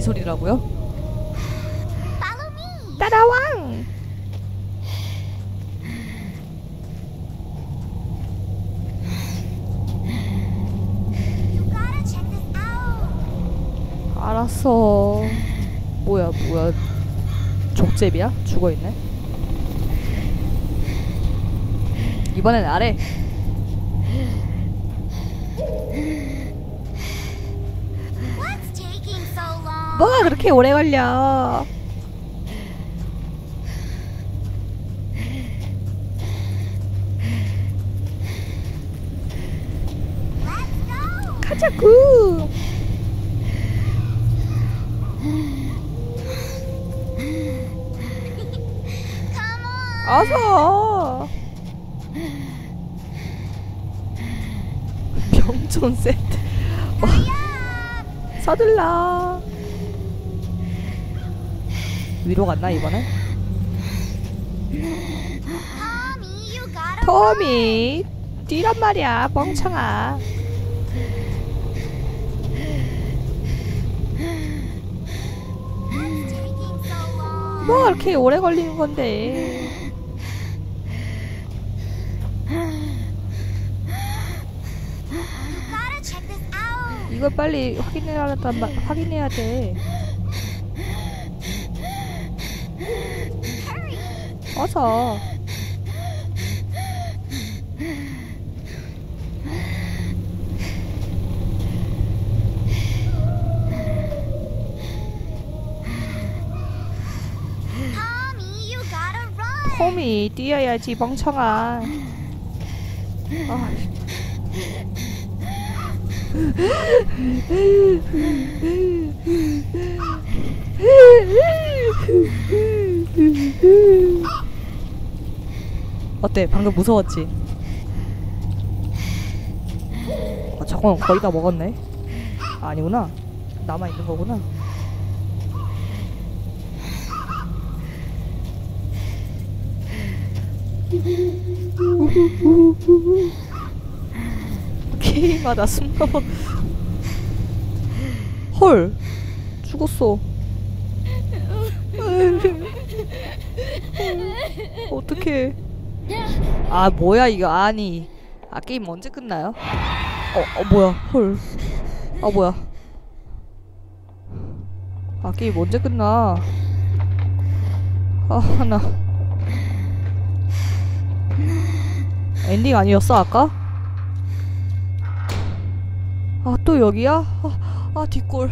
이 소리라고요? Out. 알았어. 뭐야, 뭐야. 족제비야? 죽어있네? 이번엔 아래. 뭐가 그렇게 오래 걸려? 가자구! 어서! 병촌 세트. 서둘러. 위로 갔나 이번에? 토미 뛰란 말이야 long? 뭐 이렇게 오래 걸리는 건데? 이걸 빨리 확인해야 말, 확인해야 돼. Run. 토미 뛰어야지 멍청아. 아, 어때? 방금 무서웠지? 아, 저건 거의 다 먹었네. 아, 아니구나. 남아 있는 거구나. 게임마다 숨 넘어. 헐, 죽었어. 어떡해. 아, 뭐야, 이거. 아니. 아, 게임 언제 끝나요? 어, 어, 뭐야. 헐. 아, 뭐야. 아, 게임 언제 끝나? 아, 하나. 엔딩 아니었어, 아까? 아, 또 여기야? 아, 아 뒷골.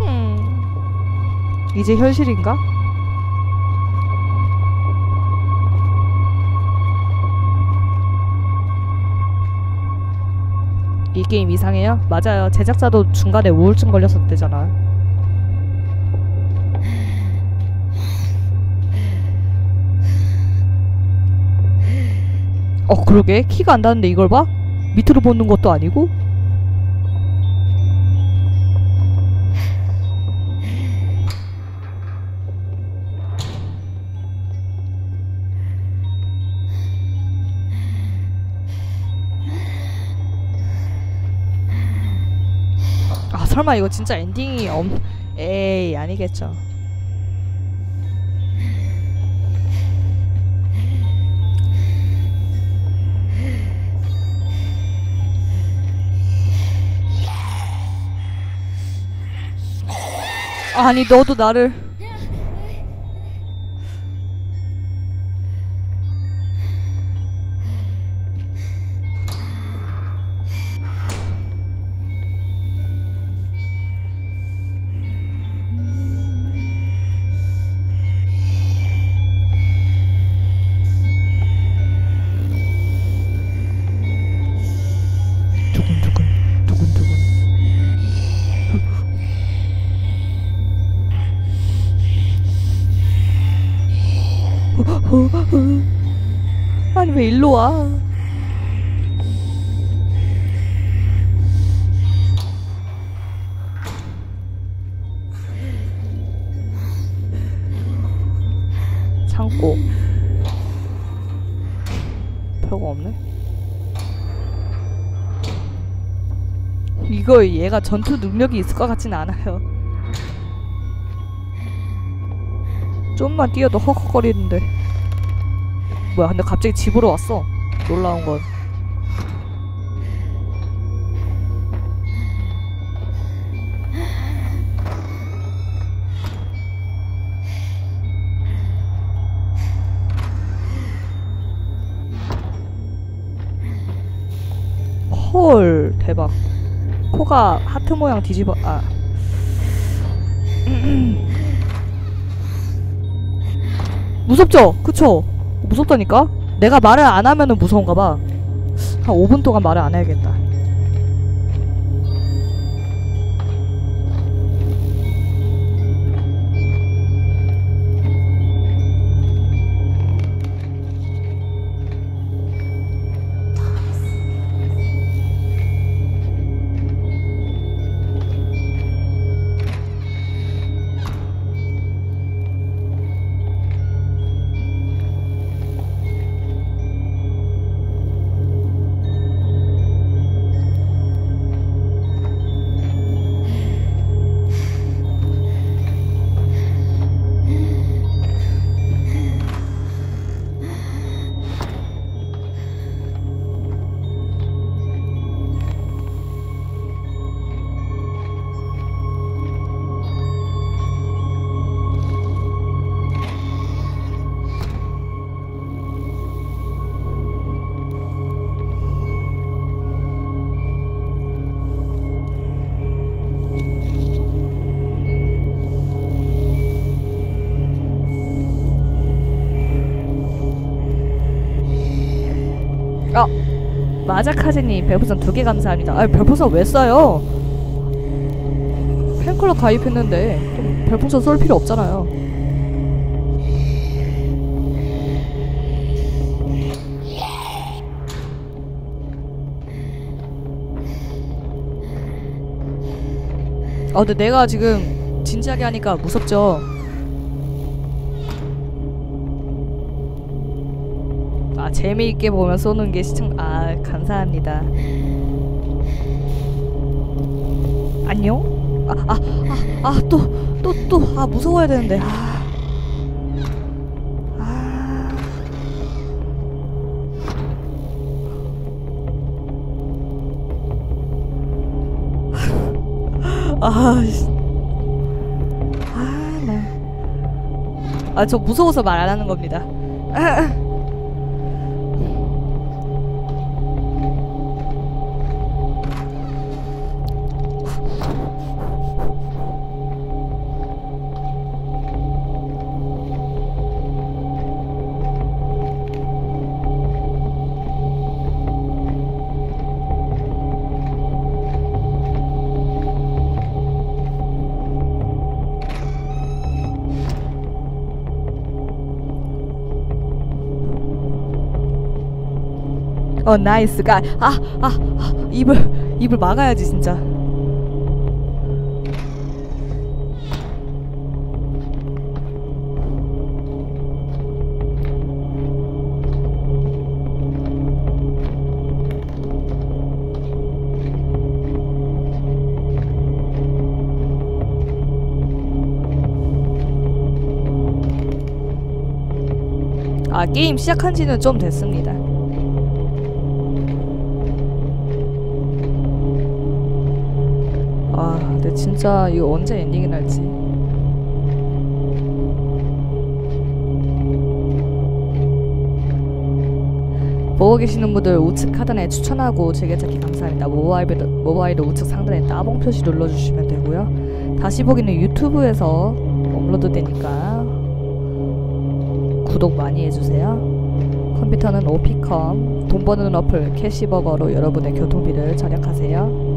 흠. 이제 현실인가? 이 게임 이상해요? 맞아요. 제작자도 중간에 우울증 걸렸었대잖아. 어, 그러게. 키가 안 닿는데 이걸 봐? 밑으로 보는 것도 아니고? 설마 이거 진짜 엔딩이 엄... 에이, 아니겠죠. 아니 너도 나를 왜 일로 와? 창고 별거 없네. 이거 얘가 전투 능력이 있을 것 같진 않아요. 좀만 뛰어도 헉헉거리는데. 뭐야, 근데 갑자기 집으로 왔어. 놀라운 건. 헐, 대박. 코가 하트 모양 뒤집어, 아. 무섭죠? 그쵸? 무섭다니까? 내가 말을 안 하면은 무서운가 봐. 한 5분 동안 말을 안 해야겠다. 마자카제님 별풍선 두 개 감사합니다. 아 별풍선 왜 써요? 팬클럽 가입했는데 좀 별풍선 쏠 필요 없잖아요. 아 근데 내가 지금 진지하게 하니까 무섭죠? 재미있게 보면 쏘는 게 시청 아 감사합니다 안녕 아아아또 또 또 아 무서워야 되는데 아. 아, 씨. 아, 네. 아, 저 무서워서 말 안 하는 겁니다. 어 나이스가. 아아 아, 아, 입을 입을 막아야지 진짜. 아 게임 시작한 지는 좀 됐습니다 근데 진짜 이거 언제 엔딩이 날지. 보고 계시는 분들 우측 하단에 추천하고 즐겨찾기 감사합니다. 모바일, 모바일 우측 상단에 따봉 표시 눌러주시면 되고요. 다시 보기는 유튜브에서 업로드 되니까 구독 많이 해주세요. 컴퓨터는 오피컴, 돈 버는 어플 캐시버거로 여러분의 교통비를 절약하세요.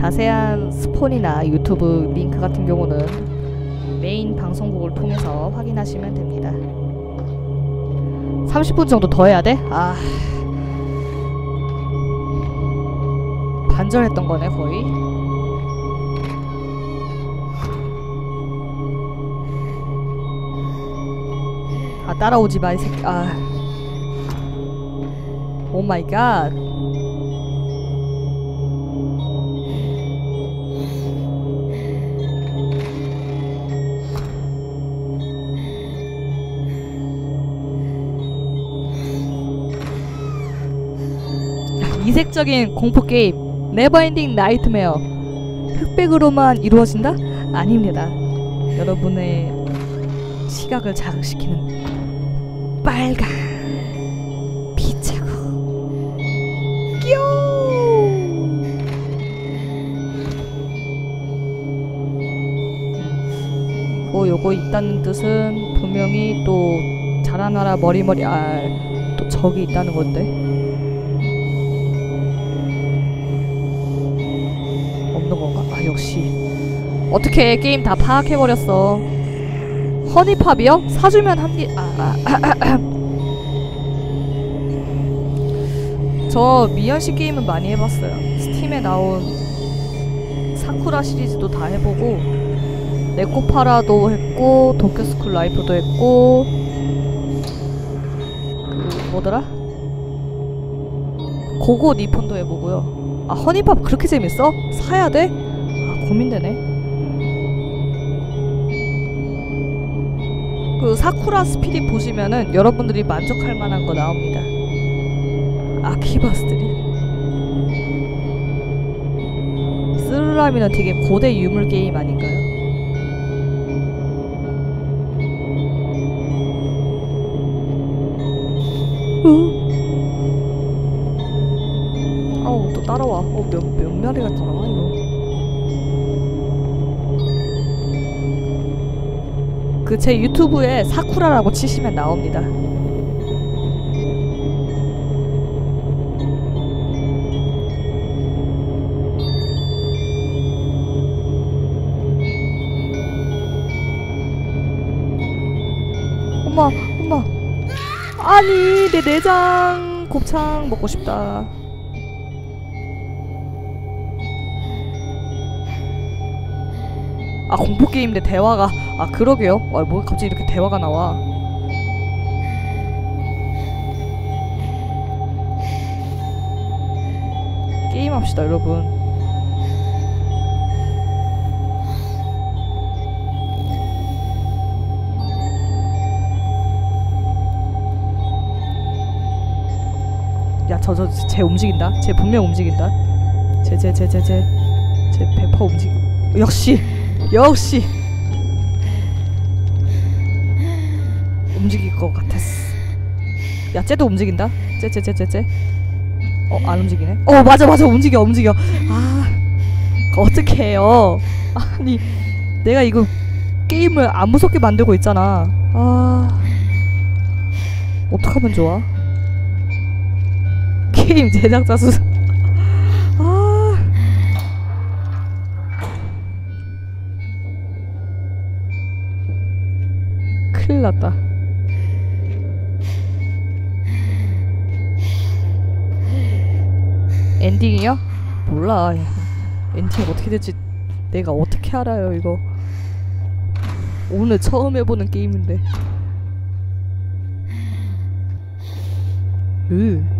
자세한 스폰이나 유튜브 링크 같은 경우는 메인 방송국을 통해서 확인하시면 됩니다. 30분 정도 더 해야 돼? 아. 반절했던 거네, 거의. 아 따라오지 마 이 새끼 아 오 마이 갓 이색적인 공포 게임 네버엔딩 나이트메어 흑백으로만 이루어진다? 아닙니다. 여러분의 시각을 자극시키는 빨간 끼용! 뭐 요거 있다는 뜻은 분명히 또 자라나라 머리머리 아또 적이 있다는 건데 역시 어떻게 게임 다 파악해버렸어 허니팝이요? 사주면 한디 아, 아. 저 미연씨 게임은 많이 해봤어요 스팀에 나온 사쿠라 시리즈도 다 해보고 네코파라도 했고 도쿄스쿨 라이프도 했고 그 뭐더라? 고고 니폰도 해보고요 아 허니팝 그렇게 재밌어? 사야 돼? 아 고민되네. 그 사쿠라 스피릿 보시면은 여러분들이 만족할 만한 거 나옵니다. 아키바스들이. 스르라미는 되게 고대 유물 게임 아닌가요? 어? 아우 또 따라와. 어, 몇, 몇 마리가 따라와 이거 그 제 유튜브에 사쿠라라고 치시면 나옵니다. 엄마 엄마. 아니 내 내장 곱창 먹고 싶다 아 공포 게임인데 대화가 아 그러게요 아 뭐 갑자기 이렇게 대화가 나와 게임합시다 여러분 야 저 저 쟤 움직인다 쟤 분명 움직인다 쟤 쟤 쟤 쟤쟤쟤 100% 움직 역시 역시. 움직일 것 같았어. 야 쟤도 움직인다. 쟤쟤쟤쟤쟤. 어 안 움직이네. 어 맞아 맞아. 움직여 움직여. 아 어떻게 해요. 아니 내가 이거 게임을 안 무섭게 만들고 있잖아. 아 어떡하면 좋아? 게임 제작자 수 아. 큰일 났다. 엔딩이요? 몰라. 엔딩 어떻게 될지 내가 어떻게 알아요, 이거. 오늘 처음 해보는 게임인데. 으.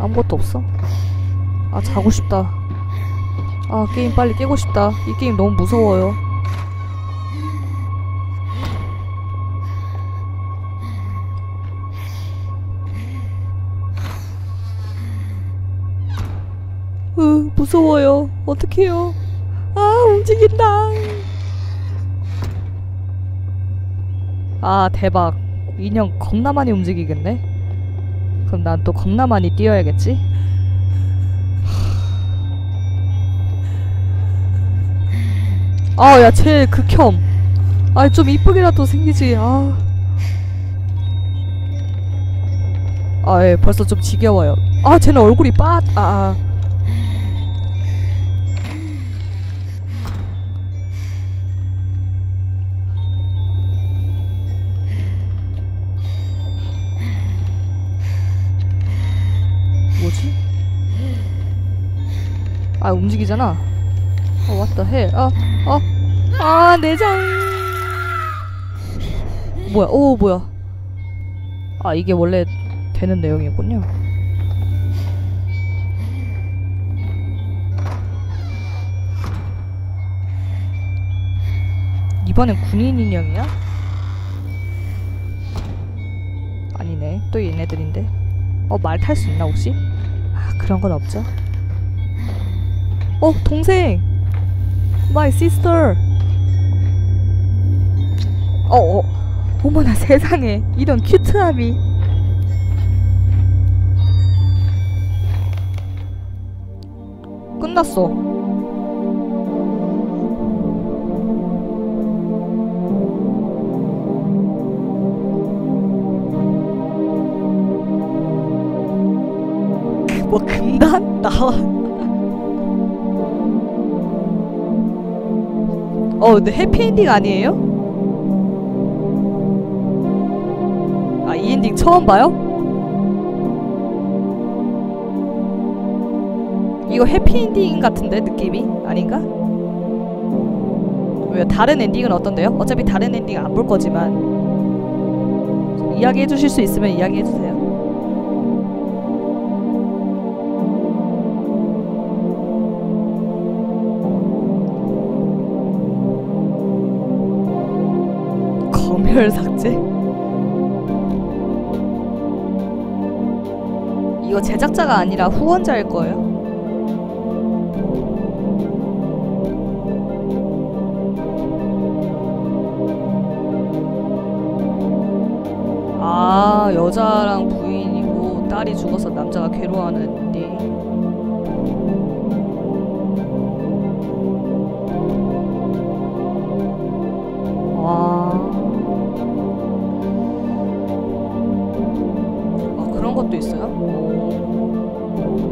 아무것도 없어? 아 자고 싶다. 아 게임 빨리 깨고 싶다. 이 게임 너무 무서워요. 으 무서워요. 어떡해요? 아 움직인다. 아 대박. 인형 겁나 많이 움직이겠네. 그럼 난 또 겁나 많이 뛰어야겠지? 아, 야, 쟤 극혐. 아, 좀 이쁘게라도 생기지. 아. 아, 예, 벌써 좀 지겨워요. 아, 쟤는 얼굴이 빠, 아, 아. 아 움직이잖아. 어 왔다 해. 아 어. 아 내장. 뭐야? 오 뭐야? 아 이게 원래 되는 내용이었군요. 이번엔 군인 인형이야? 아니네. 또 얘네들인데. 어, 말 탈 수 있나 혹시? 아, 그런 건 없죠. 어, 동생. My sister. 어, 어. 어머나 세상에. 이런 큐트함이. 끝났어. 뭐 금단 나와. 어 근데 해피엔딩 아니에요? 아 이 엔딩 처음 봐요? 이거 해피엔딩 같은데 느낌이 아닌가? 왜 다른 엔딩은 어떤데요? 어차피 다른 엔딩 안 볼 거지만 이야기해 주실 수 있으면 이야기해 주세요. 검열 삭제? 이거 제작자가 아니라 후원자일 거예요. 아 여자랑 부인이고 딸이 죽어서 남자가 괴로워하는 있어요?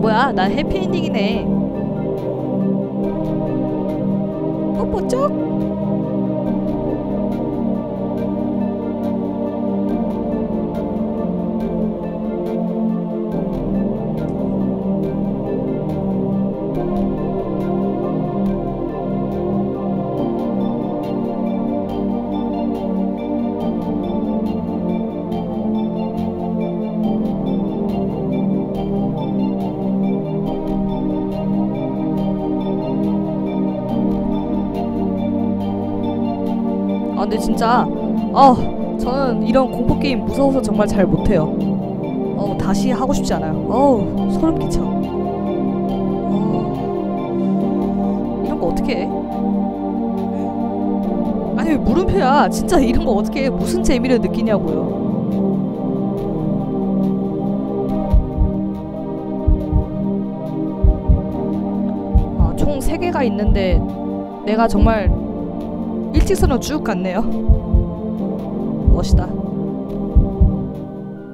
뭐야, 난 해피엔딩이네. 뽀뽀 쪽? 근데 진짜 아 저는 이런 공포 게임 무서워서 정말 잘 못해요. 어 다시 하고 싶지 않아요. 어우 소름 끼쳐. 어, 이런 거 어떻게 해? 아니 왜 물음표야? 진짜 이런 거 어떻게 해? 무슨 재미를 느끼냐고요. 아, 총 3개가 있는데 내가 정말 일직선으로 쭉 갔네요. 멋있다.